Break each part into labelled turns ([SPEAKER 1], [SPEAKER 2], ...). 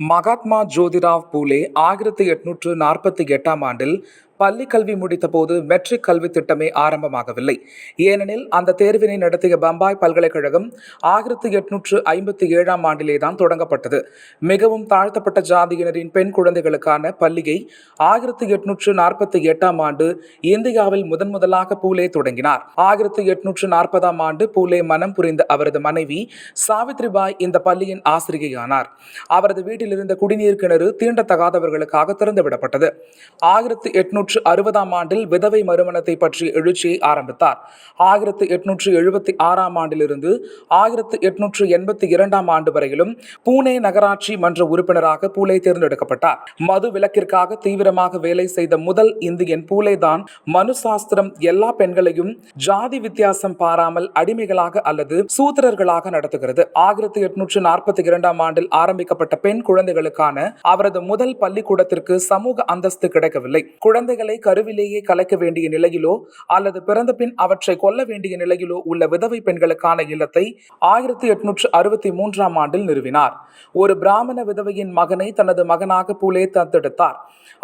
[SPEAKER 1] மகாத்மா ஜோதிராவ் பூலே ஆயிரத்தி எட்நூற்று நாற்பத்தி எட்டாம் ஆண்டில் பள்ளி கல்வி முடித்தபோது மெட்ரிக் கல்வி திட்டமே ஆரம்பமாகவில்லை. ஏனெனில் அந்த தேர்வினை நடத்திய பம்பாய் பல்கலைக்கழகம் ஆயிரத்தி எட்நூற்று ஐம்பத்தி ஏழாம் ஆண்டிலே தான் தொடங்கப்பட்டது. மிகவும் தாழ்த்தப்பட்ட ஜாதியினரின் பெண் குழந்தைகளுக்கான பள்ளியை ஆயிரத்தி எட்நூற்று நாற்பத்தி எட்டாம் ஆண்டு இந்தியாவில் முதன் முதலாக பூலே தொடங்கினார். ஆயிரத்தி எட்நூற்று நாற்பதாம் ஆண்டு பூலே மனம் புரிந்த அவரது மனைவி சாவித்ரிபாய் இந்த பள்ளியின் ஆசிரியையானார். அவரது வீட்டில் இருந்த குடிநீர் கிணறு தீண்டத்தகாதவர்களுக்காக திறந்துவிடப்பட்டது. ஆயிரத்தி எட்நூற்று எட்நூற்று அறுபதாம் ஆண்டில் விதவை மறுமணத்தை பற்றிய எழுச்சியை ஆரம்பித்தார். ஆயிரத்தி எட்நூற்று எழுபத்தி ஆறாம் ஆண்டிலிருந்து ஆயிரத்தி எட்நூற்று எண்பத்தி இரண்டாம் ஆண்டு வரையிலும் பூனே நகராட்சி மன்ற உறுப்பினராக பூலே தேர்ந்தெடுக்கப்பட்டார். மது விலக்கிற்காக தீவிரமாக வேலை செய்த முதல் இந்தியன் பூலே தான் மனு சாஸ்திரம் எல்லா பெண்களையும் ஜாதி வித்தியாசம் பாராமல் அடிமைகளாக அல்லது சூத்திரர்களாக நடத்துகிறது. ஆயிரத்தி எட்நூற்று நாற்பத்தி இரண்டாம் ஆண்டில் ஆரம்பிக்கப்பட்ட பெண் குழந்தைகளுக்கான அவரது முதல் பள்ளிக்கூடத்திற்கு சமூக அந்தஸ்து கிடைக்கவில்லை. குழந்தை குழந்தைகளை கருவிலேயே கலைக்க வேண்டிய நிலையிலோ அல்லது பிறந்த பின் அவற்றை கொல்ல வேண்டிய நிலையிலோ உள்ள விதவை பெண்களுக்கான இல்லத்தை ஆயிரத்தி எட்நூற்று அறுபத்தி மூன்றாம் ஆண்டில் நிறுவினார். ஒரு பிராமண விதவையின் மகனை தனது மகனாக பூலே தத்தெடுத்தார்.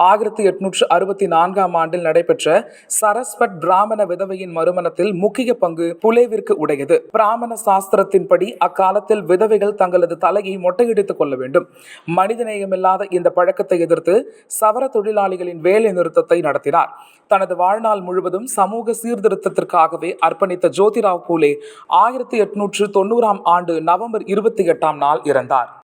[SPEAKER 1] ஆயிரத்தி எட்நூற்று அறுபத்தி நான்காம் ஆண்டில் நடைபெற்ற சரஸ்வத் பிராமண விதவையின் மறுமணத்தில் முக்கிய பங்கு புலேவிற்கு உடையது. பிராமண சாஸ்திரத்தின்படி அக்காலத்தில் விதவைகள் தங்களது தலையை மொட்டையடித்துக் கொள்ள வேண்டும். மனிதநேயமில்லாத இந்த பழக்கத்தை எதிர்த்து சவர தொழிலாளிகளின் வேலை நிறுத்தத்தை நடத்தினார். தனது வாழ்நாள் முழுவதும் சமூக சீர்திருத்தத்திற்காகவே அர்ப்பணித்த ஜோதிராவ் பூலே ஆயிரத்தி எட்நூற்று தொண்ணூறாம் ஆண்டு நவம்பர் இருபத்தி எட்டாம் நாள் இறந்தார்.